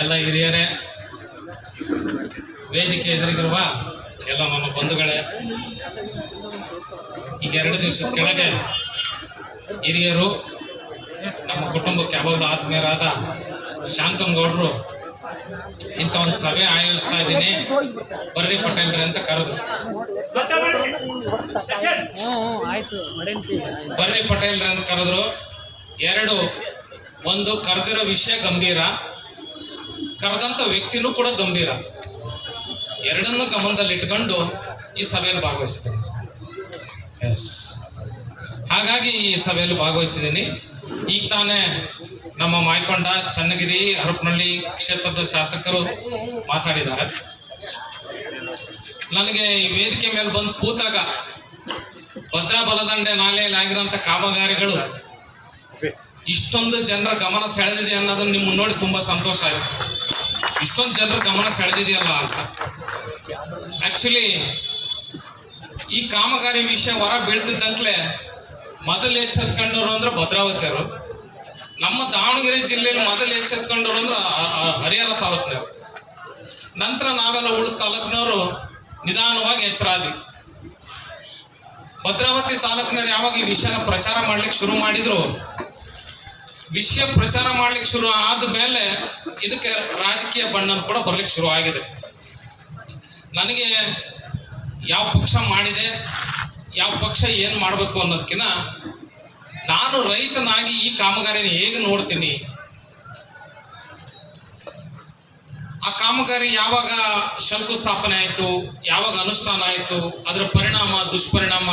ಎಲ್ಲ ಹಿರಿಯರೇ, ವೇದಿಕೆ ಎದುರಿಗಿರುವ ಎಲ್ಲ ನಮ್ಮ ಬಂಧುಗಳೇ, ಈಗ ಎರಡು ದಿವಸದ ಕೆಳಗೆ ಹಿರಿಯರು, ನಮ್ಮ ಕುಟುಂಬಕ್ಕೆ ಯಾವಾಗಲೂ ಆತ್ಮೀಯರಾದ ಶಾಂತನಗೌಡರು ಇಂಥ ಒಂದು ಸಭೆ ಆಯೋಜಿಸ್ತಾ ಇದ್ದೀನಿ. ಬರ್ರಿ ಪಟೇಲ್ರಿ ಅಂತ ಕರೆದು ಹ್ಞೂ ಆಯ್ತು ಬರ್ರಿ ಪಟೇಲ್ರಿ ಅಂತ ಕರೆದ್ರು. ಎರಡು, ಒಂದು ಕರೆದಿರೋ ವಿಷಯ ಗಂಭೀರ. ಕರೆದಂಥ ವ್ಯಕ್ತಿನೂ ಕೂಡ ಗಂಭೀರ. ಎರಡನ್ನೂ ಗಮನದಲ್ಲಿ ಇಟ್ಕೊಂಡು ಈ ಸಭೆಯಲ್ಲಿ ಭಾಗವಹಿಸ್ತೀನಿ ಎಸ್ ಹಾಗಾಗಿ ಈ ಸಭೆಯಲ್ಲಿ ಭಾಗವಹಿಸಿದ್ದೀನಿ. ಈಗ ತಾನೇ ನಮ್ಮ ಮಾಯ್ಕೊಂಡ ಚನ್ನಗಿರಿ ಹರಪನಹಳ್ಳಿ ಕ್ಷೇತ್ರದ ಶಾಸಕರು ಮಾತಾಡಿದ್ದಾರೆ. ನನಗೆ ಈ ವೇದಿಕೆ ಮೇಲೆ ಬಂದು ಕೂತಾಗ ಭದ್ರಾ ಬಲದಂಡೆ ನಾಲೆಯಲ್ಲಿ ಆಗಿರೋಂಥ ಕಾಮಗಾರಿಗಳು ಇಷ್ಟೊಂದು ಜನರ ಗಮನ ಸೆಳೆದಿದೆ ಅನ್ನೋದನ್ನು ನಿಮ್ಮನ್ನು ನೋಡಿ ತುಂಬ ಸಂತೋಷ ಆಯ್ತು. ಇಷ್ಟೊಂದು ಜನರ ಗಮನ ಸೆಳೆದಿದೆಯಲ್ಲ ಅಂತ. ಆ್ಯಕ್ಚುಲಿ ಈ ಕಾಮಗಾರಿ ವಿಷಯ ಹೊರ ಬೀಳ್ತಿದ್ದಂತಲೇ ಮೊದಲು ಎಚ್ಚೆತ್ಕೊಂಡವ್ರು ಅಂದ್ರೆ ಭದ್ರಾವತಿಯವರು. ನಮ್ಮ ದಾವಣಗೆರೆ ಜಿಲ್ಲೆಯಲ್ಲಿ ಮೊದಲು ಎಚ್ಚೆತ್ಕೊಂಡವ್ರು ಅಂದ್ರೆ ಹರಿಹರ ತಾಲೂಕಿನವರು. ನಂತರ ನಾವೆಲ್ಲ ಉಳಿದ ತಾಲೂಕಿನವರು ನಿಧಾನವಾಗಿ ಎಚ್ಚರಾದಿ ಭದ್ರಾವತಿ ತಾಲೂಕಿನವ್ರು ಯಾವಾಗ ಈ ವಿಷಯನ ಪ್ರಚಾರ ಮಾಡ್ಲಿಕ್ಕೆ ಶುರು ಮಾಡಿದ್ರು ವಿಷಯ ಪ್ರಚಾರ ಮಾಡ್ಲಿಕ್ಕೆ ಶುರು ಆದ ಮೇಲೆ ಇದಕ್ಕೆ ರಾಜಕೀಯ ಬಣ್ಣ ಕೂಡ ಬರ್ಲಿಕ್ಕೆ ಶುರು ಆಗಿದೆ. ನನಗೆ ಯಾವ ಪಕ್ಷ ಮಾಡಿದೆ, ಯಾವ ಪಕ್ಷ ಏನು ಮಾಡಬೇಕು ಅನ್ನೋದಕ್ಕಿಂತ ನಾನು ರೈತನಾಗಿ ಈ ಕಾಮಗಾರಿನ ಹೇಗೆ ನೋಡ್ತೀನಿ? ಆ ಕಾಮಗಾರಿ ಯಾವಾಗ ಶಂಕುಸ್ಥಾಪನೆ ಆಯಿತು, ಯಾವಾಗ ಅನುಷ್ಠಾನ ಆಯಿತು, ಅದರ ಪರಿಣಾಮ, ದುಷ್ಪರಿಣಾಮ,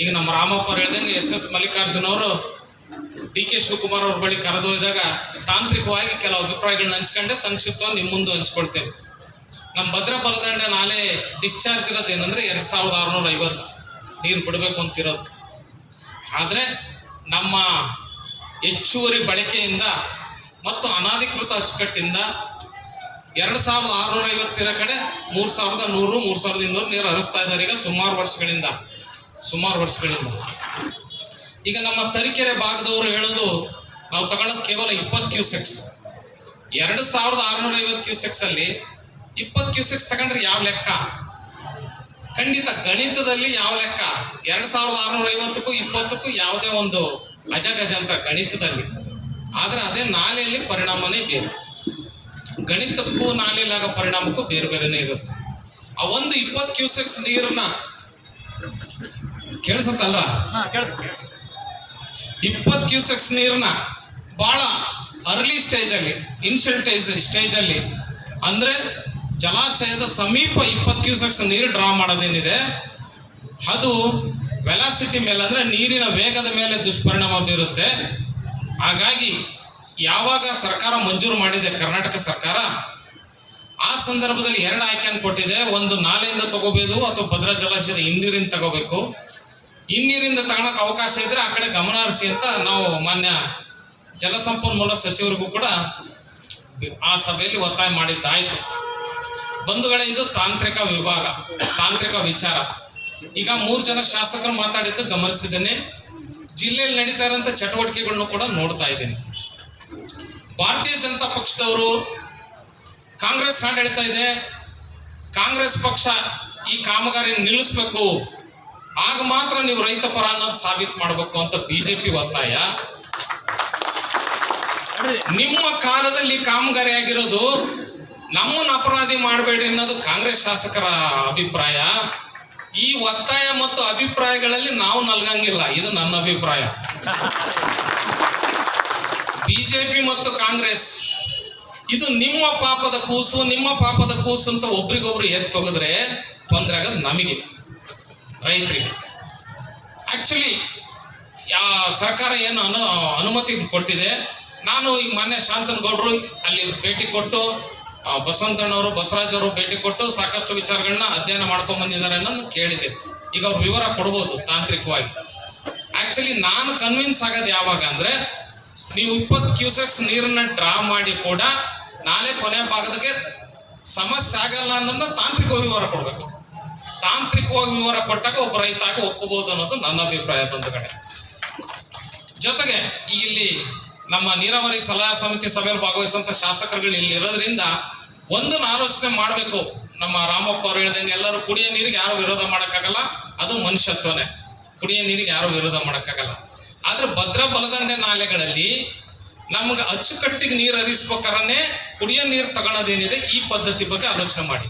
ಈಗ ನಮ್ಮ ರಾಮಪ್ಪ ಹೇಳ್ದಂಗೆ ಎಸ್ ಎಸ್ ಮಲ್ಲಿಕಾರ್ಜುನ್ ಅವರು ಡಿ ಕೆ ಶಿವಕುಮಾರ್ ಅವ್ರ ಬಳಿ ಕರೆದೊಯ್ದಾಗ ತಾಂತ್ರಿಕವಾಗಿ ಕೆಲವು ಅಭಿಪ್ರಾಯಗಳನ್ನ ಹಂಚ್ಕೊಂಡೆ, ಸಂಕ್ಷಿಪ್ತವಾಗಿ ನಿಮ್ಮ ಮುಂದೆ ಹಂಚ್ಕೊಳ್ತೇನೆ. ನಮ್ಮ ಭದ್ರ ಬಲದಂಡ ನಾಳೆ ಡಿಸ್ಚಾರ್ಜ್ ಇರೋದು ಏನಂದ್ರೆ ಎರಡು ಸಾವಿರದ ಆರುನೂರ ಐವತ್ತು ನೀರು ಬಿಡಬೇಕು ಅಂತಿರೋದು. ಆದರೆ ನಮ್ಮ ಹೆಚ್ಚುವರಿ ಬಳಕೆಯಿಂದ ಮತ್ತು ಅನಧಿಕೃತ ಅಚ್ಚುಕಟ್ಟಿಂದ ಎರಡು ಸಾವಿರದ ಆರುನೂರ ಐವತ್ತಿರ ಕಡೆ ಮೂರು ಸಾವಿರದ ನೂರು, ಮೂರು ಸಾವಿರದ ಇನ್ನೂರು ನೀರು ಹರಿಸ್ತಾ ಇದ್ದಾರೆ ಈಗ ಸುಮಾರು ವರ್ಷಗಳಿಂದ ಸುಮಾರು ವರ್ಷಗಳಿಂದ. ಈಗ ನಮ್ಮ ತರೀಕೆರೆ ಭಾಗದವರು ಹೇಳೋದು, ನಾವು ತಗೊಳ್ಳೋದು ಕೇವಲ ಇಪ್ಪತ್ತು ಕ್ಯೂಸೆಕ್ಸ್. ಎರಡು ಸಾವಿರದ ಆರುನೂರ ಐವತ್ತು ಕ್ಯೂಸೆಕ್ಸ್ ಅಲ್ಲಿ ಇಪ್ಪತ್ತು ಕ್ಯೂಸೆಕ್ಸ್ ತಗೊಂಡ್ರೆ ಯಾವ ಲೆಕ್ಕ? ಖಂಡಿತ ಗಣಿತದಲ್ಲಿ ಯಾವ ಲೆಕ್ಕ? ಎರಡು ಸಾವಿರದ ಆರುನೂರ ಐವತ್ತಕ್ಕೂ ಇಪ್ಪತ್ತಕ್ಕೂ ಯಾವುದೇ ಒಂದು ಅಜಗಜಂತ ಗಣಿತದಲ್ಲಿ. ಆದರೆ ಅದೇ ನಾಲೆಯಲ್ಲಿ ಪರಿಣಾಮನೇ ಬೇರೆ. ಗಣಿತಕ್ಕೂ ನಾಲೆಯಲ್ಲಿ ಆಗ ಪರಿಣಾಮಕ್ಕೂ ಬೇರೆ ಬೇರೆನೇ ಇರುತ್ತೆ. ಆ ಒಂದು ಇಪ್ಪತ್ತು ಕ್ಯೂಸೆಕ್ಸ್ ನೀರನ್ನ ಕೇಳಿಸುತ್ತಲ್ರ? ಇಪ್ಪತ್ತು ಕ್ಯೂಸೆಕ್ಸ್ ನೀರನ್ನ ಭಾಳ ಅರ್ಲಿ ಸ್ಟೇಜಲ್ಲಿ ಸ್ಟೇಜ್ ಸ್ಟೇಜಲ್ಲಿ ಅಂದ್ರೆ ಜಲಾಶಯದ ಸಮೀಪ ಇಪ್ಪತ್ತು ಕ್ಯೂಸೆಕ್ಸ್ ನೀರು ಡ್ರಾ ಮಾಡೋದೇನಿದೆ? ಅದು ವೆಲಾಸಿಟಿ ಮೇಲೆ ಅಂದ್ರೆ ನೀರಿನ ವೇಗದ ಮೇಲೆ ದುಷ್ಪರಿಣಾಮ ಬೀರುತ್ತೆ. ಹಾಗಾಗಿ ಯಾವಾಗ ಸರ್ಕಾರ ಮಂಜೂರು ಮಾಡಿದೆ, ಕರ್ನಾಟಕ ಸರ್ಕಾರ, ಆ ಸಂದರ್ಭದಲ್ಲಿ ಎರಡು ಆಯ್ಕೆಯನ್ನು ಕೊಟ್ಟಿದೆ. ಒಂದು ನಾಲೆಯಿಂದ ತಗೋಬೇಕು ಅಥವಾ ಭದ್ರಾ ಜಲಾಶಯದ ಹಿನ್ನೀರಿಂದ ತಗೋಬೇಕು. ಹಿನ್ನೀರಿಂದ ತಗೊಳಕ್ ಅವಕಾಶ ಇದ್ರೆ ಆ ಕಡೆ ಗಮನ ಹರಿಸಿ ಅಂತ ನಾವು ಮಾನ್ಯ ಜಲಸಂಪನ್ಮೂಲ ಸಚಿವರಿಗೂ ಕೂಡ ಆ ಸಭೆಯಲ್ಲಿ ಒತ್ತಾಯ ಮಾಡಿದ್ದಾಯ್ತು. ಬಂಧುಗಳೇ ಇದು ತಾಂತ್ರಿಕ ವಿಭಾಗ, ತಾಂತ್ರಿಕ ವಿಚಾರ. ಈಗ ಮೂರು ಜನ ಶಾಸಕರು ಮಾತಾಡಿದ್ದು ಗಮನಿಸಿದ್ದೇನೆ. ಜಿಲ್ಲೆಯಲ್ಲಿ ನಡೀತಾ ಇರೋಂಥ ಚಟುವಟಿಕೆಗಳನ್ನು ಕೂಡ ನೋಡ್ತಾ ಇದ್ದೀನಿ. ಭಾರತೀಯ ಜನತಾ ಪಕ್ಷದವರು ಕಾಂಗ್ರೆಸ್ ಆಡಳಿತ ಇದೆ. ಕಾಂಗ್ರೆಸ್ ಪಕ್ಷ ಈ ಕಾಮಗಾರಿ ನಿಲ್ಲಿಸ್ಬೇಕು. ಆಗ ಮಾತ್ರ ನೀವು ರೈತ ಪರ ಅನ್ನೋದು ಸಾಬೀತು ಮಾಡಬೇಕು ಅಂತ ಬಿಜೆಪಿ ಒತ್ತಾಯ. ನಿಮ್ಮ ಕಾಲದಲ್ಲಿ ಕಾಮಗಾರಿ ಆಗಿರೋದು ನಮ್ಮನ್ನ ಅಪರಾಧಿ ಮಾಡಬೇಡಿ ಅನ್ನೋದು ಕಾಂಗ್ರೆಸ್ ಶಾಸಕರ ಅಭಿಪ್ರಾಯ. ಈ ಒತ್ತಾಯ ಮತ್ತು ಅಭಿಪ್ರಾಯಗಳಲ್ಲಿ ನಾವು ನಲ್ಗಂಗಿಲ್ಲ, ಇದು ನನ್ನ ಅಭಿಪ್ರಾಯ. ಬಿಜೆಪಿ ಮತ್ತು ಕಾಂಗ್ರೆಸ್, ಇದು ನಿಮ್ಮ ಪಾಪದ ಕೂಸು, ನಿಮ್ಮ ಪಾಪದ ಕೂಸು ಅಂತ ಒಬ್ರಿಗೊಬ್ರು ಎತ್ತೊಗದ್ರೆ ತೆಗೆದ್ರೆ ತೊಂದರೆ ಆಗೋದು ನಮಗೆ. ರೈತರಿಗೆ. ಆಕ್ಚುಲಿ ಯಾ ಸರ್ಕಾರ ಏನು ಅನು, ಅನುಮತಿ ಕೊಟ್ಟಿದೆ. ನಾನು ಈಗ ಮೊನ್ನೆ ಶಾಂತನಗೌಡರು ಅಲ್ಲಿ ಭೇಟಿ ಕೊಟ್ಟು ಬಸವಂತಣ್ಣವರು ಬಸವರಾಜ್ ಅವರು ಭೇಟಿ ಕೊಟ್ಟು ಸಾಕಷ್ಟು ವಿಚಾರಗಳನ್ನ ಅಧ್ಯಯನ ಮಾಡ್ಕೊಂಡು ಬಂದಿದ್ದಾರೆ ಅನ್ನೋದು ಕೇಳಿದೆ. ಈಗ ಅವ್ರು ವಿವರ ಕೊಡ್ಬೋದು ತಾಂತ್ರಿಕವಾಗಿ. ಆಕ್ಚುಲಿ ನಾನು ಕನ್ವಿನ್ಸ್ ಆಗೋದು ಯಾವಾಗ ಅಂದರೆ, ನೀವು ಇಪ್ಪತ್ತು ಕ್ಯೂಸೆಕ್ಸ್ ನೀರನ್ನು ಡ್ರಾ ಮಾಡಿ ಕೂಡ ನಾಳೆ ಕೊನೆ ಭಾಗದಕ್ಕೆ ಸಮಸ್ಯೆ ಆಗಲ್ಲ ಅನ್ನೋದನ್ನ ತಾಂತ್ರಿಕ ವಿವರ ಕೊಡ್ಬೇಕು. ತಾಂತ್ರಿಕವಾಗಿ ವಿವರ ಕೊಟ್ಟಾಗ ಒಬ್ಬ ರೈತ ಆಗಿ ಒಪ್ಪಬಹುದು ಅನ್ನೋದು ನನ್ನ ಅಭಿಪ್ರಾಯ ಬಂದ ಕಡೆ ಜೊತೆಗೆ ಇಲ್ಲಿ ನಮ್ಮ ನೀರಾವರಿ ಸಲಹಾ ಸಮಿತಿ ಸಭೆಯಲ್ಲಿ ಭಾಗವಹಿಸುವಂತ ಶಾಸಕರುಗಳು ಇಲ್ಲಿ ಇರೋದ್ರಿಂದ ಒಂದು ಆಲೋಚನೆ ಮಾಡಬೇಕು. ನಮ್ಮ ರಾಮಪ್ಪ ಅವ್ರು ಹೇಳ್ದಂಗೆ ಎಲ್ಲರೂ ಕುಡಿಯೋ ನೀರಿಗೆ ಯಾರು ವಿರೋಧ ಮಾಡೋಕ್ಕಾಗಲ್ಲ, ಅದು ಮನುಷ್ಯತ್ವನೇ. ಕುಡಿಯೋ ನೀರಿಗೆ ಯಾರು ವಿರೋಧ ಮಾಡೋಕ್ಕಾಗಲ್ಲ. ಆದ್ರೆ ಭದ್ರಾ ಬಲದಂಡೆ ನಾಲೆಗಳಲ್ಲಿ ನಮ್ಗೆ ಅಚ್ಚುಕಟ್ಟಿಗೆ ನೀರು ಹರಿಸ್ಬೇಕಾರನೇ ಕುಡಿಯೋ ನೀರು ತಗೊಳೋದೇನಿದೆ ಈ ಪದ್ಧತಿ ಬಗ್ಗೆ ಆಲೋಚನೆ ಮಾಡಿ.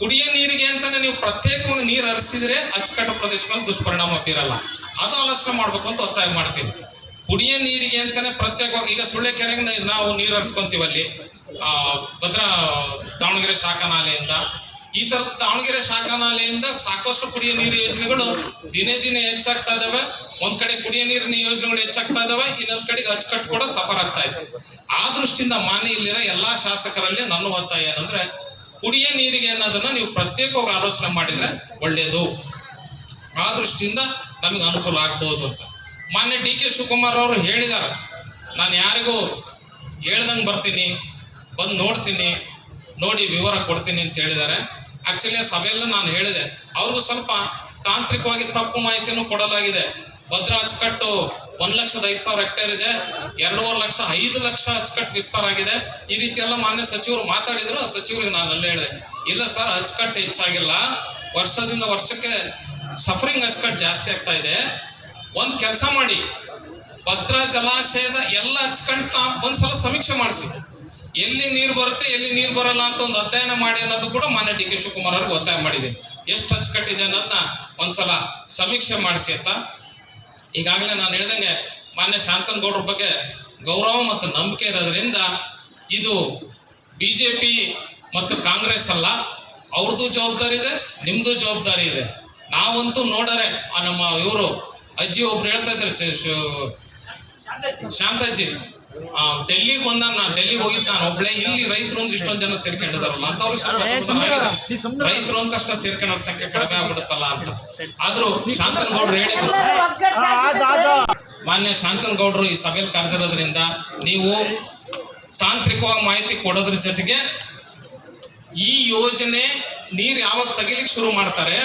ಕುಡಿಯೋ ನೀರಿಗೆ ಅಂತಾನೆ ನೀವು ಪ್ರತ್ಯೇಕವಾಗಿ ನೀರು ಹರಿಸಿದ್ರೆ ಅಚ್ಚುಕಟ್ಟು ಪ್ರದೇಶ ಮೇಲೆ ದುಷ್ಪರಿಣಾಮ ಬೀರಲ್ಲ. ಅದು ಆಲೋಚನೆ ಮಾಡ್ಬೇಕು ಅಂತ ಒತ್ತಾಯ ಮಾಡ್ತೀವಿ ಕುಡಿಯೋ ನೀರಿಗೆ ಅಂತಾನೆ ಪ್ರತ್ಯೇಕವಾಗಿ, ಈಗ ಸುಳ್ಳೆ ಕೆರೆಗೆ ನಾವು ನೀರು ಹರಿಸ್ಕೊಂತೀವಿ ಅಲ್ಲಿ. ಭದ್ರಾ ದಾವಣಗೆರೆ ಶಾಖಾ ನಾಲೆಯಿಂದ ಈ ತರ ದಾವಣಗೆರೆ ಶಾಖಾ ನಾಲೆಯಿಂದ ಸಾಕಷ್ಟು ಕುಡಿಯೋ ನೀರು ಯೋಜನೆಗಳು ದಿನೇ ದಿನೇ ಹೆಚ್ಚಾಗ್ತಾ ಇದಾವೆ. ಒಂದ್ ಕಡೆ ಕುಡಿಯೋ ನೀರಿನ ಯೋಜನೆಗಳು ಹೆಚ್ಚಾಗ್ತಾ ಇದಾವೆ, ಇನ್ನೊಂದ್ ಕಡೆಗೆ ಅಚ್ಚುಕಟ್ಟು ಕೂಡ ಸಫರ್ ಆಗ್ತಾ ಇತ್ತು ಆ ದೃಷ್ಟಿಯಿಂದ ಮಾನ್ಯ ಇಲ್ಲಿರೋ ಎಲ್ಲಾ ಶಾಸಕರಲ್ಲಿ ನನ್ನ ಒತ್ತಾಯ ಏನಂದ್ರೆ ಕುಡಿಯೋ ನೀರಿಗೆ ಅನ್ನೋದನ್ನ ನೀವು ಪ್ರತ್ಯೇಕವಾಗಿ ಆಲೋಚನೆ ಮಾಡಿದ್ರೆ ಒಳ್ಳೆಯದು ಆ ದೃಷ್ಟಿಯಿಂದ ನಮಗೆ ಅನುಕೂಲ ಆಗ್ಬೋದು ಅಂತ. ಮಾನ್ಯ ಡಿ ಕೆ ಶಿವಕುಮಾರ್ ಅವರು ಹೇಳಿದ್ದಾರೆ, ನಾನು ಯಾರಿಗೂ ಹೇಳ್ದಂಗೆ ಬರ್ತೀನಿ, ಬಂದು ನೋಡ್ತೀನಿ, ನೋಡಿ ವಿವರ ಕೊಡ್ತೀನಿ ಅಂತ ಹೇಳಿದ್ದಾರೆ. ಆಕ್ಚುಲಿ ಸಭೆಯಲ್ಲೂ ನಾನು ಹೇಳಿದೆ, ಅವ್ರಿಗೂ ಸ್ವಲ್ಪ ತಾಂತ್ರಿಕವಾಗಿ ತಪ್ಪು ಮಾಹಿತಿನೂ ಕೊಡಲಾಗಿದೆ. ಭದ್ರಾ ಅಚ್ಚುಕಟ್ಟು ಒಂದ್ ಲಕ್ಷದ ಐದು ಸಾವಿರ ಹೆಕ್ಟೇರ್ ಇದೆ. ಎರಡೂವರೆ ಲಕ್ಷ, ಐದು ಲಕ್ಷ ಅಚ್ಚುಕಟ್ಟು ವಿಸ್ತಾರ ಆಗಿದೆ. ಈ ರೀತಿ ಎಲ್ಲ ಮಾನ್ಯ ಸಚಿವರು ಮಾತಾಡಿದ್ರು ಸಚಿವರಿಗೆ ನಾನು ಅಲ್ಲೇ ಹೇಳಿದೆ. ಇಲ್ಲ ಸರ್, ಅಚ್ಚುಕಟ್ಟು ಹೆಚ್ಚಾಗಿಲ್ಲ. ವರ್ಷದಿಂದ ವರ್ಷಕ್ಕೆ ಸಫರಿಂಗ್ ಅಚ್ಚುಕಟ್ಟು ಜಾಸ್ತಿ ಆಗ್ತಾ ಇದೆ. ಒಂದ್ ಕೆಲಸ ಮಾಡಿ. ಭದ್ರ ಜಲಾಶಯದ ಎಲ್ಲ ಅಚ್ಚುಕಟ್ಟನ್ನ ಒಂದ್ಸಲ ಸಮೀಕ್ಷೆ ಮಾಡಿಸಿ. ಎಲ್ಲಿ ನೀರು ಬರುತ್ತೆ, ಎಲ್ಲಿ ನೀರು ಬರಲ್ಲ ಅಂತ ಒಂದು ಅಧ್ಯಯನ ಮಾಡಿ ಅನ್ನೋದು ಕೂಡ ಮಾನ್ಯ ಡಿ ಕೆ ಶಿವಕುಮಾರ್ ಅವ್ರಿಗೆ ಒತ್ತಾಯ ಮಾಡಿದೆ. ಎಷ್ಟು ಅಚ್ಚುಕಟ್ಟಿದೆ ಅನ್ನೋದನ್ನ ಒಂದ್ಸಲ ಸಮೀಕ್ಷೆ ಮಾಡಿಸಿ ಅಂತ. ಈಗಾಗಲೇ ನಾನು ಹೇಳ್ದಂಗೆ ಮಾನ್ಯ ಶಾಂತನಗೌಡ್ರ ಬಗ್ಗೆ ಗೌರವ ಮತ್ತು ನಂಬಿಕೆ ಇರೋದ್ರಿಂದ ಇದು ಬಿಜೆಪಿ ಮತ್ತು ಕಾಂಗ್ರೆಸ್ ಅಲ್ಲ ಅವ್ರದ್ದು ಜವಾಬ್ದಾರಿ ಇದೆ ನಿಮ್ಮದು ಜವಾಬ್ದಾರಿ ಇದೆ. ನಾವಂತೂ ನೋಡರೆ ನಮ್ಮ ಇವರು ಅಜ್ಜಿ ಒಬ್ರು ಹೇಳ್ತಾ ಇದ್ದಾರೆ ಶಾಂತಜ್ಜಿ. ಆ, ಡೆಲ್ಲಿಗೆ ಬಂದ ನಾನು. ಡೆಲ್ಲಿಗೆ ಹೋಗಿದ್ದು ನಾನು ಒಬ್ಳೆ. ಇಲ್ಲಿ ರೈತರು ಒಂದು ಇಷ್ಟೊಂದು ಜನ ಸೇರ್ಕೊಂಡಿದಾರಲ್ಲ ಅಂತವ್ರು ಸ್ವಲ್ಪ ಸಮಾಧಾನ ಆಗಿದೆ. ರೈತರು ಅಂತ ಅಷ್ಟ ಸೇರ್ಕೊಂಡ್ರ ಸಂಖ್ಯೆ ಕಡಿಮೆ ಆಗ್ಬಿಡುತ್ತಲ್ಲ ಅಂತ. ಆದ್ರೂ ಶಾಂತನಗೌಡ್ರು ಹೇಳಿದ್ರು. ಮಾನ್ಯ ಶಾಂತನಗೌಡರು ಈ ಸಭೆಯಲ್ಲಿ ಕರೆದಿರೋದ್ರಿಂದ ನೀವು ತಾಂತ್ರಿಕವಾಗಿ ಮಾಹಿತಿ ಕೊಡೋದ್ರ ಜೊತೆಗೆ ಈ ಯೋಜನೆ ನೀರು ಯಾವಾಗ ತೆಗಿಲಿಕ್ಕೆ ಶುರು ಮಾಡ್ತಾರೆ?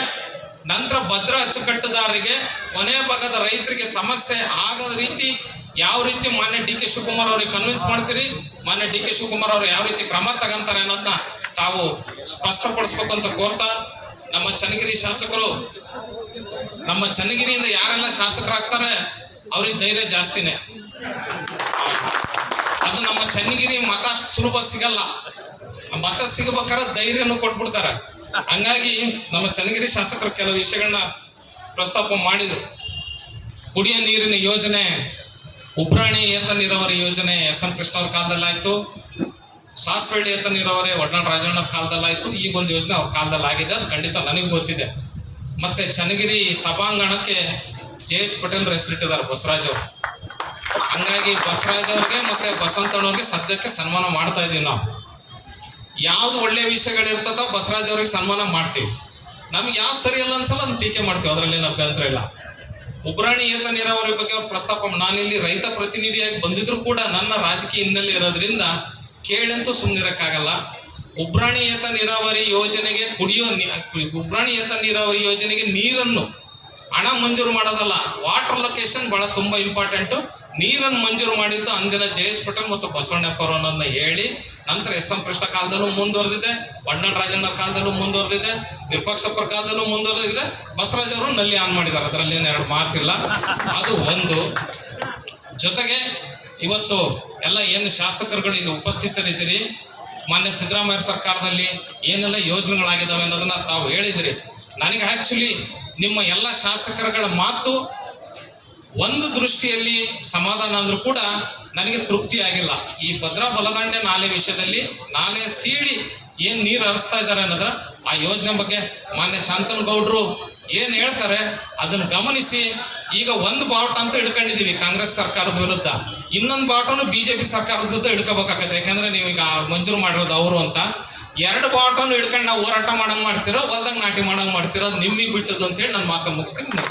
ನಂತರ ಭದ್ರಾ ಅಚ್ಚುಕಟ್ಟುದಾರರಿಗೆ ಕೊನೆ ಭಾಗದ ರೈತರಿಗೆ ಸಮಸ್ಯೆ ಆಗದ ರೀತಿ ಯಾವ ರೀತಿ ಮಾನ್ಯ ಡಿ ಕೆ ಶಿವಕುಮಾರ್ ಅವ್ರಿಗೆ ಕನ್ವಿನ್ಸ್ ಮಾಡ್ತೀರಿ? ಮಾನ್ಯ ಡಿ ಕೆ ಶಿವಕುಮಾರ್ ಅವರು ಯಾವ ರೀತಿ ಕ್ರಮ ತಗೊಂತಾರೆ ಅನ್ನೋದನ್ನ ತಾವು ಸ್ಪಷ್ಟಪಡಿಸ್ಬೇಕು ಅಂತ ಕೋರ್ತಾ, ನಮ್ಮ ಚನ್ನಗಿರಿ ಶಾಸಕರು, ನಮ್ಮ ಚನ್ನಗಿರಿಯಿಂದ ಯಾರೆಲ್ಲ ಶಾಸಕರಾಗ್ತಾರೆ, ಅವ್ರಿಗೆ ಧೈರ್ಯ ಜಾಸ್ತಿನೇ. ಅದು ನಮ್ಮ ಚನ್ನಗಿರಿ ಮತ ಅಷ್ಟು ಸುಲಭ ಸಿಗಲ್ಲ. ಆ ಮತ ಸಿಗಬೇಕಾದ್ರೆ ಧೈರ್ಯನೂ ಕೊಟ್ಬಿಡ್ತಾರೆ. ಹಂಗಾಗಿ ನಮ್ಮ ಚನ್ನಗಿರಿ ಶಾಸಕರು ಕೆಲವು ವಿಷಯಗಳನ್ನ ಪ್ರಸ್ತಾಪ ಮಾಡಿದರು. ಕುಡಿಯ ನೀರಿನ ಯೋಜನೆ ಉಬ್ರಾಣಿ ಏತ ನೀರಾವರಿ ಯೋಜನೆ ಎಸ್ ಎನ್ ಕೃಷ್ಣ ಅವ್ರ ಕಾಲದಲ್ಲಾಯ್ತು. ಸಾಸ್ವಳ್ಳಿ ಏತ ನೀರಾವರಿ ಒಡ್ನಾಡ್ ರಾಜಣ್ಣವ್ರ ಕಾಲದಲ್ಲಾಯ್ತು. ಈಗ ಒಂದು ಯೋಜನೆ ಅವ್ರ ಕಾಲದಲ್ಲಿ ಆಗಿದೆ ಅದು ಖಂಡಿತ ನನಗೆ ಗೊತ್ತಿದೆ. ಮತ್ತೆ ಚನ್ನಗಿರಿ ಸಭಾಂಗಣಕ್ಕೆ ಜೆ ಎಚ್ ಪಟೇಲ್ ಹೆಸರಿಟ್ಟಿದ್ದಾರೆ ಬಸವರಾಜ್ ಅವರು. ಹಂಗಾಗಿ ಬಸವರಾಜ್ ಅವ್ರಿಗೆ ಮತ್ತೆ ಬಸವಂತಣ್ಣವ್ರಿಗೆ ಸದ್ಯಕ್ಕೆ ಸನ್ಮಾನ ಮಾಡ್ತಾ ಇದೀವಿ ನಾವು. ಯಾವ್ದು ಒಳ್ಳೆ ವಿಷಯಗಳಿರ್ತದೋ ಬಸವರಾಜ್ ಅವ್ರಿಗೆ ಸನ್ಮಾನ ಮಾಡ್ತೀವಿ. ನಮ್ಗೆ ಯಾವ್ದು ಸರಿ ಇಲ್ಲ ಅನ್ಸಲ್ಲ ಅದನ್ನ ಟೀಕೆ ಮಾಡ್ತೀವಿ. ಅದರಲ್ಲಿ ಅಭ್ಯಂತರ ಇಲ್ಲ. ಉಬ್ರಾಣಿ ಏತ ನೀರಾವರಿ ಬಗ್ಗೆ ಅವ್ರು ಪ್ರಸ್ತಾಪ ನಾನಿಲ್ಲಿ ರೈತ ಪ್ರತಿನಿಧಿಯಾಗಿ ಬಂದಿದ್ರು ಕೂಡ ನನ್ನ ರಾಜಕೀಯ ಹಿನ್ನೆಲೆ ಇರೋದ್ರಿಂದ ಕೇಳಂತೂ ಸುಮ್ಮನಿರಕ್ಕಾಗಲ್ಲ ಉಬ್ರಾಣಿ ಏತ ನೀರಾವರಿ ಯೋಜನೆಗೆ ಕುಡಿಯೋ ಉಬ್ರಾಣಿ ಏತ ನೀರಾವರಿ ಯೋಜನೆಗೆ ನೀರನ್ನು ಹಣ ಮಂಜೂರು ಮಾಡೋದಲ್ಲ. ವಾಟರ್ ಲೊಕೇಶನ್ ಬಹಳ ತುಂಬಾ ಇಂಪಾರ್ಟೆಂಟ್ ನೀರನ್ನು ಮಂಜೂರು ಮಾಡಿದ್ದು ಅಂದಿನ ಜಯೇಶ್ ಪಟೇಲ್ ಮತ್ತು ಬಸವಣ್ಣಪ್ಪ ಅವರು ಅನ್ನೋದನ್ನ ಹೇಳಿ ನಂತರ ಎಸ್ ಎಂ ಕೃಷ್ಣ ಕಾಲದಲ್ಲೂ ಮುಂದುವರೆದಿದೆ ಬಣ್ಣ ರಾಜಣ್ಣರ ಕಾಲದಲ್ಲೂ ಮುಂದುವರೆದಿದೆ ವಿರೂಪಾಕ್ಷಪ್ಪರ ಕಾಲದಲ್ಲೂ ಮುಂದುವರೆದಿದೆ. ಬಸವರಾಜ್ ಅವರು ನಲ್ಲಿ ಆನ್ ಮಾಡಿದ್ದಾರೆ, ಅದರಲ್ಲಿ ಎರಡು ಮಾತಿಲ್ಲ. ಅದು ಒಂದು. ಜೊತೆಗೆ ಇವತ್ತು ಎಲ್ಲ ಏನು ಶಾಸಕರುಗಳು ಇಲ್ಲಿ ಉಪಸ್ಥಿತರಿದ್ದೀರಿ, ಮಾನ್ಯ ಸಿದ್ದರಾಮಯ್ಯ ಸರ್ಕಾರದಲ್ಲಿ ಏನೆಲ್ಲ ಯೋಜನೆಗಳಾಗಿದ್ದಾವೆ ಅನ್ನೋದನ್ನ ತಾವು ಹೇಳಿದಿರಿ. ನನಗೆ ಆಕ್ಚುಲಿ ನಿಮ್ಮ ಎಲ್ಲ ಶಾಸಕರುಗಳ ಮಾತು ಒಂದು ದೃಷ್ಟಿಯಲ್ಲಿ ಸಮಾಧಾನ ಅಂದ್ರೂ ಕೂಡ ನನಗೆ ತೃಪ್ತಿ ಆಗಿಲ್ಲ. ಈ ಭದ್ರಾ ಬಲದಂಡೆ ನಾಲೆ ವಿಷಯದಲ್ಲಿ ನಾಲೆ ಸೀಡಿ ಏನ್ ನೀರು ಹರಿಸ್ತಾ ಇದ್ದಾರೆ ಅನ್ನೋದ್ರ ಆ ಯೋಜನೆ ಬಗ್ಗೆ ಮಾನ್ಯ ಶಾಂತನಗೌಡರು ಏನ್ ಹೇಳ್ತಾರೆ ಅದನ್ನ ಗಮನಿಸಿ. ಈಗ ಒಂದು ಬಾವುಟ ಅಂತ ಹಿಡ್ಕೊಂಡಿದೀವಿ ಕಾಂಗ್ರೆಸ್ ಸರ್ಕಾರದ ವಿರುದ್ಧ. ಇನ್ನೊಂದು ಬಾವುಟನು ಬಿಜೆಪಿ ಸರ್ಕಾರದ ವಿರುದ್ಧ ಹಿಡ್ಕೋಬೇಕಾಗತ್ತೆ. ಯಾಕಂದ್ರೆ ನೀವು ಈಗ ಮಂಜೂರು ಮಾಡಿರೋದು ಅವರು ಅಂತ. ಎರಡು ಬಾವುಟನು ಹಿಡ್ಕೊಂಡು ನಾವು ಹೋರಾಟ ಮಾಡಂಗೆ ಮಾಡ್ತಿರೋ ಹೊಲ್ದಂಗ್ ನಾಟಿ ಮಾಡಂಗೆ ಮಾಡ್ತಿರೋ ಅದು ನಿಮಗೆ ಬಿಟ್ಟದ್ದು ಅಂತೇಳಿ ನಾನು ಮಾತು ಮುಗಿಸ್ತೀನಿ.